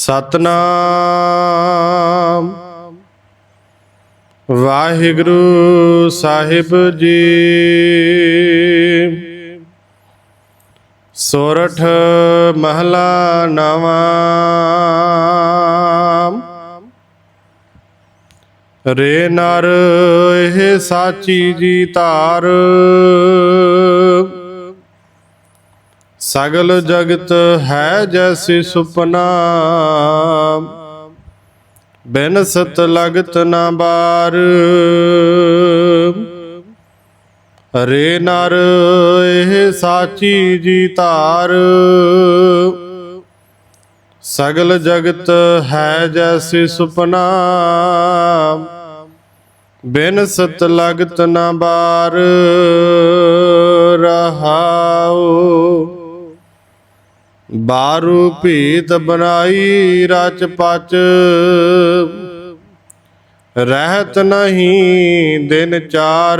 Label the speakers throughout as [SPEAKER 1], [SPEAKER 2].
[SPEAKER 1] ਸਤਨਾਮ। ਵਾਹਿਗੁਰੂ ਸਾਹਿਬ ਜੀ। ਸੋਰਠ ਮਹਲਾ ਨਵਾਂ। ਰੇ ਨਰ ਇਹ ਸਾਚੀ ਜੀ ਧਾਰ। ਸਗਲ ਜਗਤ ਹੈ ਜੈਸੀ ਸੁਪਨਾ। ਬਿਨ ਸਤ ਲਗਤ ਨਾ ਬਾਰ। ਰੇ ਨਰ, ਇਹ ਸਾਚੀ ਜੀ ਧਾਰ। ਸਗਲ ਜਗਤ ਹੈ ਜੈਸੀ ਸੁਪਨਾ। ਬਿਨ ਸਤ ਲਗਤ ਨਾ ਬਾਰ। ਬਾਰੂ ਭੀਤ ਬਨਾਈ ਰਚ ਪਚ। ਰਹਿਤ ਨਹੀਂ ਦਿਨ ਚਾਰ।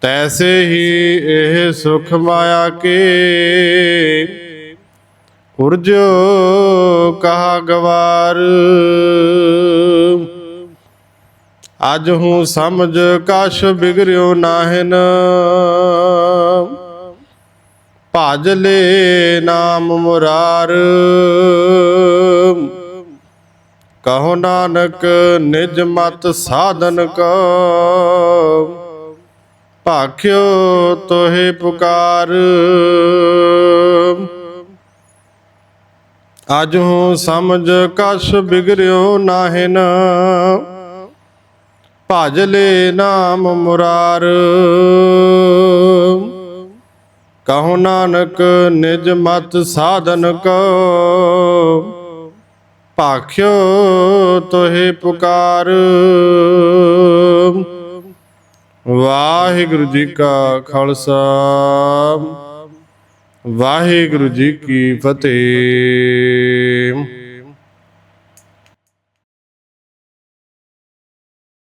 [SPEAKER 1] ਤੈਸੇ ਹੀ ਇਹ ਸੁਖ ਮਾਇਆ ਕੇ। ਉਰਜੋ ਕਹਾ ਗਵਾਰ। ਅਜ ਹੂੰ ਸਮਝ ਕਛ ਬਿਗਰਿਓ ਨਾਹਿਨ। ਭਜ ਲੈ ਨਾਮ ਮੁਰਾਰ। ਕਹੋ ਨਾਨਕ, ਨਿਜ ਮਤ ਸਾਧਨ ਕੋ। ਭਾਖਿਓ ਤੋਹੇ ਪੁਕਾਰ। ਅਜ ਹੂੰ ਸਮਝ ਕਛ ਬਿਗਰਿਓ ਨਾਹਿਨ। ਭਜ ਲੈ ਨਾਮ ਮੁਰਾਰ। ਕਹੋ ਨਾਨਕ ਨਿਜ ਮਤ ਸਾਧਨ ਕੋ। ਭਾਖਿਓ ਤੋਹੇ ਪੁਕਾਰ। ਵਾਹਿਗੁਰੂ ਜੀ ਕਾ ਖਾਲਸਾ। ਵਾਹਿਗੁਰੂ ਜੀ ਕੀ ਫਤਿਹ।